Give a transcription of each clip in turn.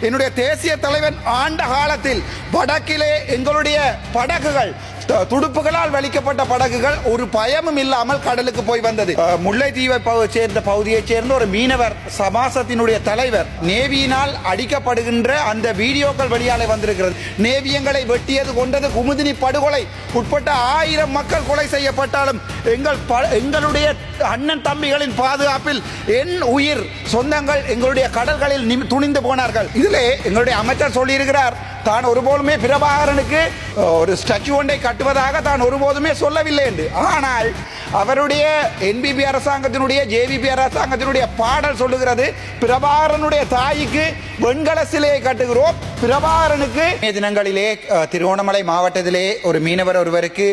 என்னுடைய தேசிய தலைவன் ஆண்ட காலத்தில் வடக்கிலே எங்களுடைய படகுகள் துடுப்புகளால் வலிக்கப்பட்ட படகுகள் ஒரு பயமும் இல்லாமல் கடலுக்கு போய் வந்தது. முல்லைத்தீவை சேர்ந்த பகுதியைச் சேர்ந்த ஒரு மீனவர் சமாசத்தினுடைய தலைவர் நேவியினால் அடிக்கப்படுகின்ற அந்த வீடியோக்கள் வெளியாலே வந்திருக்கிறது. நேவியங்களை வெட்டியது கொண்டது குமுதினி படுகொலை. உட்பட்ட ஆயிரம் மக்கள் கொலை செய்யப்பட்டாலும் எங்கள் எங்களுடைய அண்ணன் தம்பிகளின் பாதுகாப்பில் என் உயிர் சொந்தங்கள் எங்களுடைய கடல்களில் நிமி- துணிந்து போனார்கள். இதிலே எங்களுடைய அமைச்சர் சொல்லியிருக்கிறார் தான் ஒருபோதுமே பிரபாகரனுக்கு ஒரு ஸ்டாச்சு ஒன்றை கட்டுவதாக தான் ஒருபோதுமே சொல்லவில்லை என்று. ஆனால் அவருடைய என்பிபி அரசாங்கத்தினுடைய ஜேவிபி அரசாங்கத்தினுடைய பாடல் சொல்லுகிறது பிரபாகரனுடைய தாய்க்கு வெண்கல சிலையை கட்டுகிறோம். பிரபாகரனுக்கு தினங்களிலே திருவோணமலை மாவட்டத்திலே ஒரு மீனவர் ஒருவருக்கு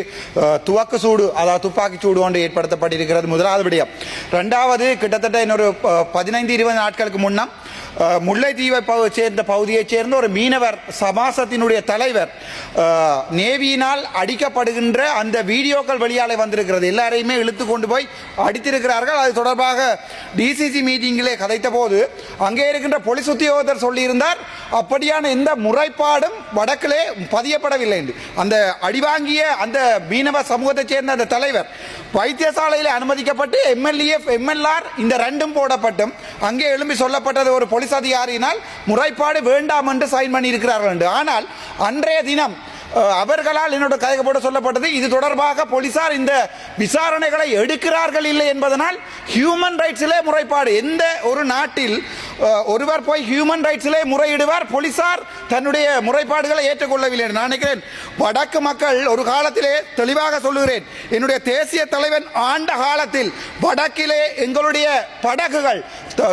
துவக்கு சூடு அதாவது துப்பாக்கி சூடு ஒன்று ஏற்படுத்தப்பட்டிருக்கிறது முதலாவது விடயம். ரெண்டாவது கிட்டத்தட்ட இன்னொரு பதினைந்து இருபது நாட்களுக்கு முன்னம் முல்லைத்தீவை சேர்ந்த பகுதியைச் சேர்ந்த ஒரு மீனவர் சமாசத்தினுடைய தலைவர். நேவியினால் அடிக்கப்படுகின்ற அந்த வீடியோக்கள் வெளியாலே வந்திருக்கிறது. எல்லாரையுமே இழுத்து கொண்டு போய் அடித்திருக்கிறார்கள். அது தொடர்பாக டிசிசி மீட்டிங்கிலே கதைத்த போது அங்கே இருக்கின்ற போலீஸ் உத்தியோகத்தர் சொல்லியிருந்தார் அப்படியான எந்த முறைப்பாடும் வடக்கிலே பதியப்படவில்லை என்று. அந்த அடிவாங்கிய அந்த மீனவ சமூகத்தைச் சேர்ந்த அந்த தலைவர் வைத்தியசாலையில் அனுமதிக்கப்பட்டு எம்எல்ஏ எம்எல்ஆர் இந்த ரெண்டும் போடப்பட்டும். அங்கே எழும்பி சொல்லப்பட்டது ஒரு போலீஸ் அதிகாரியினால் முறைப்பாடு வேண்டாம் என்று சைன் பண்ணியிருக்கிறார்கள் என்று. ஆனால் அன்றைய தினம் அவர்களால் என்னோட கையகப்பட சொல்லப்பட்டது. இது தொடர்பாக போலீசார் இந்த விசாரணைகளை எடுக்கிறார்கள் இல்லை என்பதனால் ஹியூமன் ரைட்ஸிலே முறைப்பாடு. எந்த ஒரு நாட்டில் ஒருவர் போய் ஹியூமன் ரைட்ஸிலே முறையிடுவார் போலீசார் தன்னுடைய முறைப்பாடுகளை ஏற்றுக்கொள்ளவில்லை நான் நினைக்கிறேன். வடக்கு மக்கள் ஒரு காலத்திலே தெளிவாக சொல்லுகிறேன். என்னுடைய தேசிய தலைவன் ஆண்ட காலத்தில் வடக்கிலே எங்களுடைய படகுகள்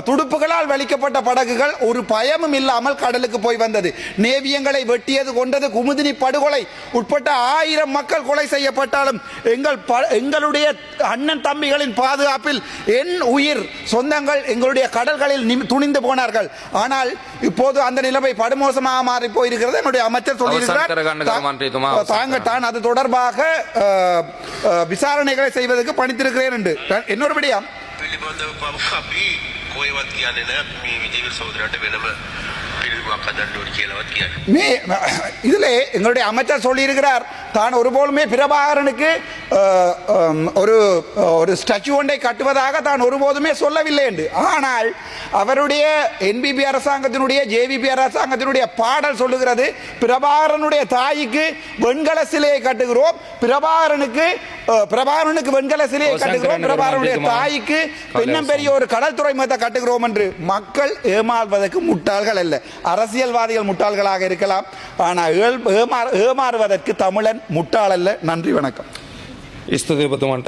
துடுப்புகளால் வலிக்கப்பட்ட படகுகள் ஒரு பயமும் இல்லாமல் கடலுக்கு போய் வந்தது. நேவியங்களை வெட்டியது கொண்டது குமுதினி படுகொலை உட்பட்ட ஆயிரம் மக்கள் கொலை செய்யப்பட்டாலும் எங்கள் ப- எங்களுடைய அண்ணன் தம்பிகளின் பாதுகாப்பில் என் உயிர் சொந்தங்கள் எங்களுடைய கடல்களில் துணிந்து துணிந்து போனார்கள் ஆனால் இப்போது அந்த நிலைமை படுமோசமாக மாறி போயிருக்கிறது என்னுடைய அமைச்சர் අවසන් කරගන්න சொல்லியிருக்கிறார் ගමන්ත්‍රීතුමා தா- අවසන් தாங்கள் தான் அது தொடர்பாக அஹ், அஹ், விசாரணைகளை செய்வதற்கு பணித்திருக்கிறேன் என்று இன்னொரு விடயம் පිළිබඳව පව අපි කොයවත් කියන්නේ නෑ මේ විජේවීර සහෝදරට වෙනම நீ இதில் எங்களுடைய அமைச்சர் சொல்லியிருக்கிறார் தான் ஒருபோதுமே பிரபாகரனுக்கு ஒரு ஒரு ஸ்டாச்சு ஒன்றை கட்டுவதாக தான் ஒருபோதுமே சொல்லவில்லை என்று. ஆனால் அவருடைய என்பிபி அரசாங்கத்தினுடைய ஜேவிபி அரசாங்கத்தினுடைய பாடல் சொல்லுகிறது பிரபாகரனுடைய தாய்க்கு வெண்கல சிலையை கட்டுகிறோம் பிரபாகரனுக்கு பிரபாரனுக்கு வெண்கல சிலையை கட்டுகிறோம். பிரபாரனுடைய தாய்க்கு பெண்ணம் பெரிய ஒரு கடல்துறை மதத்தை கட்டுகிறோம் என்று மக்கள் ஏமாறுவதற்கு முட்டாள்கள் அல்ல. அரசியல்வாதிகள் முட்டாள்களாக இருக்கலாம். ஆனால் ஏமாறுவதற்கு தமிழன் முட்டாள் அல்ல. நன்றி வணக்கம்.